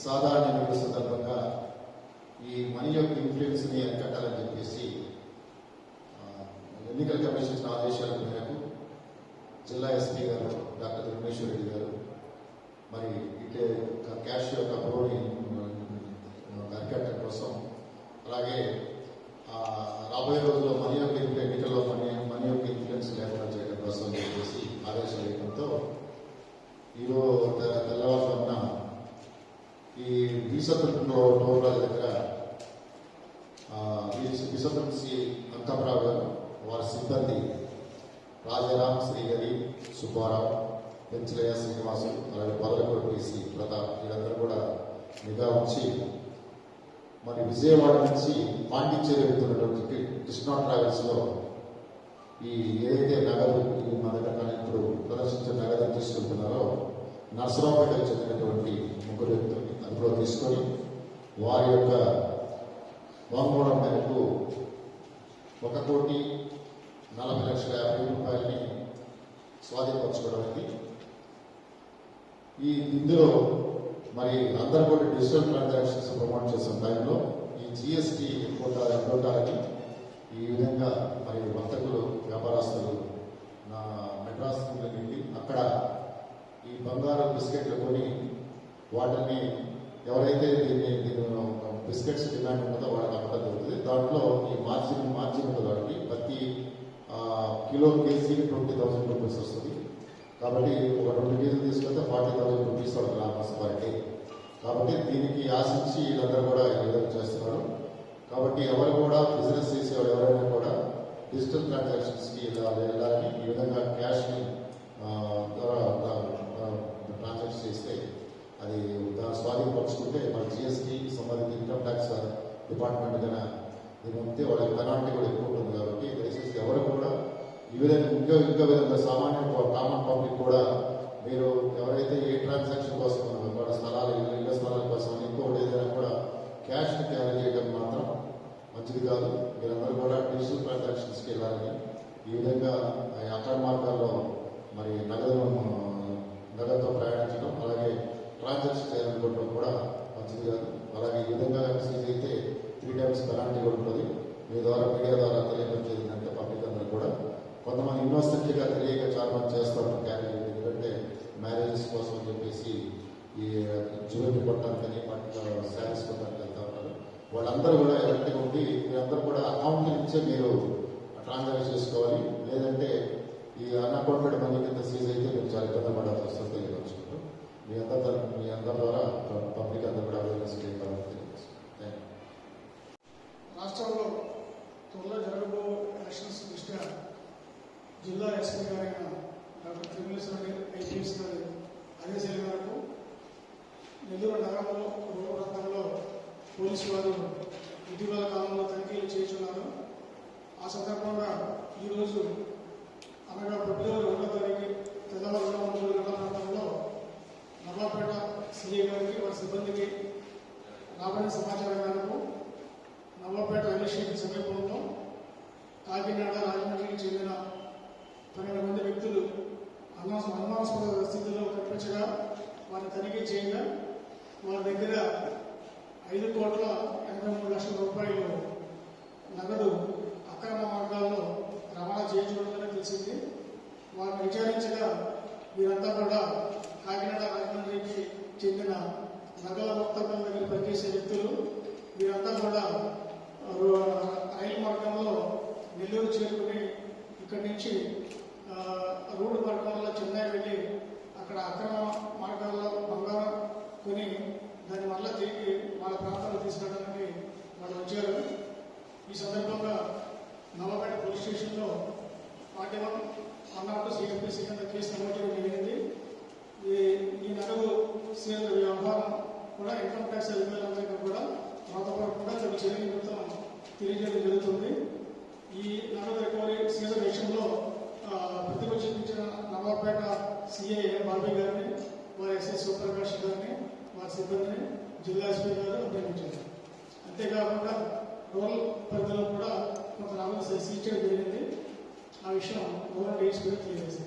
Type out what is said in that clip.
సాధారణ ఎన్నికల సందర్భంగా ఈ మనీ యొక్క ఇన్ఫ్లుయెన్స్ని అరికట్టాలని చెప్పేసి ఎన్నికల కమిషన్ ఆదేశాల మేరకు జిల్లా ఎస్పీ గారు డాక్టర్ ధర్మేశ్వర రెడ్డి గారు మరి ఇటే క్యాష్ యొక్క ప్రోని అరికట్టడం కోసం అలాగే రాబోయే రోజుల్లో మనీ యొక్క ఎన్నికల్లో మనీ మనీ యొక్క ఇన్ఫ్లుయెన్స్ లేకుండా చేయడం కోసం అని చెప్పేసి ఆదేశాలు ఇవ్వడంతో ఈరోజు తెల్లవారుజామున ఈ బీసత్రంలో టోర్ల దగ్గర బీసత్రం సి గారు వారి సిబ్బంది రాజారాం శ్రీహరి సుబ్బారావు పెంచలయ్య శ్రీనివాసు అలాగే పొదలకొండ పిసి ప్రతాప్ వీళ్ళందరూ కూడా నిఘా ఉంచి మరి విజయవాడ నుంచి పాండిచ్చేరి వెళ్తున్నటువంటి కృష్ణా ట్రావెల్స్లో ఈ ఏదైతే నగదు ఈ మన దగ్గర ఇప్పుడు ప్రదర్శించిన నగదు తీసుకుంటున్నారో నర్సరావుపేటకు చెందినటువంటి ముగ్గురు వ్యక్తులు. తీసుకొని వారి యొక్క వాంగ్మూలం మేరకు ఒక కోటి నలభై లక్షల యాభై రూపాయలని స్వాధీనపరచుకోవడానికి ఈ ఇందులో మరి అందరూ కూడా డిజిటల్ ట్రాన్సాక్షన్స్ ప్రమోట్ చేసిన టైంలో ఈ జిఎస్టీ కోటా కోటాలని ఈ విధంగా మరి వర్తకులు వ్యాపారస్తులు నా మెడ్రాస్ వెళ్ళి అక్కడ ఈ బంగారం బిస్కెట్లు కొని వాటిని ఎవరైతే దీన్ని దీని బిస్కెట్స్ డిమాండ్ ఉంటుందో వాళ్ళకి అమ్మడం జరుగుతుంది దాంట్లో ఈ మార్జిన్ మార్జిన్ ఉంటుంది వాళ్ళకి. ప్రతి kilo KG twenty thousand rupees వస్తుంది. కాబట్టి ఒక రెండు కేజీలు తీసుకెళ్తే ఫార్టీ థౌసండ్ రూపీస్ వాళ్ళకి లాభం వస్తుంది కాబట్టి దీనికి ఆశించి వీళ్ళందరూ కూడా ఎదురు చేస్తున్నారు. కాబట్టి ఎవరు కూడా బిజినెస్ చేసేవాడు ఎవరైనా కూడా డిజిటల్ ట్రాన్సాక్షన్స్కి వెళ్ళాలి వెళ్ళాలని ఈ విధంగా క్యాష్ని ద్వారా ట్రాన్సాక్షన్ చేస్తే అది దాన్ని స్వాధీనపరుచుకుంటే మన జిఎస్టీ సంబంధించి ఇన్కమ్ ట్యాక్స్ డిపార్ట్మెంట్ కన్నా దీని ఉంటే వాళ్ళకి పెనాల్టీ కూడా ఎక్కువ ఉంటుంది కాబట్టి దయచేసి ఎవరు కూడా ఈ విధంగా ఇంకా ఇంకా విధంగా సామాన్య కామన్ పబ్లిక్ కూడా మీరు ఎవరైతే ఏ ట్రాన్సాక్షన్ కోసం వాళ్ళ స్థలాలు ఇళ్ళ స్థలాల కోసం ఇంకోటి ఏదైనా కూడా క్యాష్ క్యారీ చేయడం మాత్రం మంచిది కాదు. మీరందరూ కూడా డిజిటల్ ట్రాన్సాక్షన్స్కి వెళ్ళాలని ఈ విధంగా ఆ మార్గాల్లో మరి నగదు నగదుతో ప్రయాణించడం అలాగే ట్రాన్సాక్షన్ చేయాలనుకోవడం కూడా మంచిది కాదు. అలాగే ఈ విధంగా అయితే త్రీ టైమ్స్ పెనాల్టీ కూడా ఉంటుంది. మీ ద్వారా మీడియా ద్వారా తెలియపరిచేదంటే పబ్లిక్ అందరూ కూడా. కొంతమంది ఇన్నోసెంట్గా తెలియక చాలా మంది చేస్తారు క్యారీ ఎందుకంటే మ్యారేజెస్ కోసం అని చెప్పేసి ఈ జ్యువెలరీ కొట్టడానికని పట్ల శారీస్ కొట్టడానికి వెళ్తా ఉంటారు. వాళ్ళందరూ కూడా ఎలక్ట్గా ఉండి మీరందరూ కూడా అకౌంట్ నుంచే మీరు ట్రాన్సాక్షన్ చేసుకోవాలి. లేదంటే ఈ అన్అకౌంటెడ్ మనీ కింద సీజ్ అయితే మీరు చాలా ఇబ్బంది పడాల్సి వస్తుంది తెలియవచ్చుకుంటూ మీ అంతా జిల్లా ఎస్పీ గారైన డాక్టర్ త్రిమలేశ్వరి ఐపీఎస్ గారి ఆదేశాల మేరకు నెల్లూరు నగరంలో రోడ్డు ప్రాంతంలో పోలీసు వారు ఇటీవల కాలంలో తనిఖీలు చేస్తున్నారు. ఆ సందర్భంగా ఈరోజు అనగా ఫిబ్రవరి ఒకటో తారీఖు తెల్లవారుజాము మూడు గంటల ప్రాంతంలో నవాపేట సిఐ గారికి వారి సిబ్బందికి రాబడిన సమాచారం మేరకు నల్లపేట రైల్వే స్టేషన్ సమీపంలో కాకినాడ రాజమండ్రికి చెందిన అన్నా- అనుమానాస్పద స్థితిలో కనిపించగా వారిని తనిఖీ చేయగా వారి దగ్గర ఐదు కోట్ల ఎనభై మూడు లక్షల రూపాయలు నగదు అక్రమ మార్గాల్లో రవాణా చేయించుకుంటుందని తెలిసింది. వారిని విచారించగా వీరంతా కూడా కాకినాడ రాజమండ్రికి చెందిన నగల వర్తకుల దగ్గర పనిచేసే వ్యక్తులు. వీరంతా కూడా రో- రైలు మార్గంలో నెల్లూరు చేరుకుని ఇక్కడి నుంచి రోడ్డు మార్గంలో అక్కడ అక్రమ మార్గాల్లో బంగారం కొని దాని వల్ల తిరిగి వాళ్ళ ప్రాంతాలు తీసుకెళ్ళడానికి వాళ్ళు వచ్చారు. ఈ సందర్భంగా నల్లపేట పోలీస్ స్టేషన్లో forty one one not CMPC కింద కేసు నమోదు చేయడం జరిగింది. ఈ ఈ నగదు సేల్ వ్యవహారం కూడా ఇన్కమ్ ట్యాక్స్ అధికారులందరికీ కూడా రాతపడకుండా తమ చర్య నిమిత్తం తెలియజేయడం జరుగుతుంది. ఈ నగదు రికవరీ సీజన్ విషయంలో ఆ, ప్రతిభ చూపించిన నవాపేట సిఐ బాబీ గారిని వారి ఎస్ఐ సూపర్కాష్ గారిని వారి సిబ్బందిని జిల్లా ఎస్పీ గారు అభినందించారు అంతేకాకుండా రూరల్ పరిధిలో కూడా కొంత నగదు సీజ్ చేయడం జరిగింది ఆ విషయం రూరల్ డీఎస్పీ తెలియజేసింది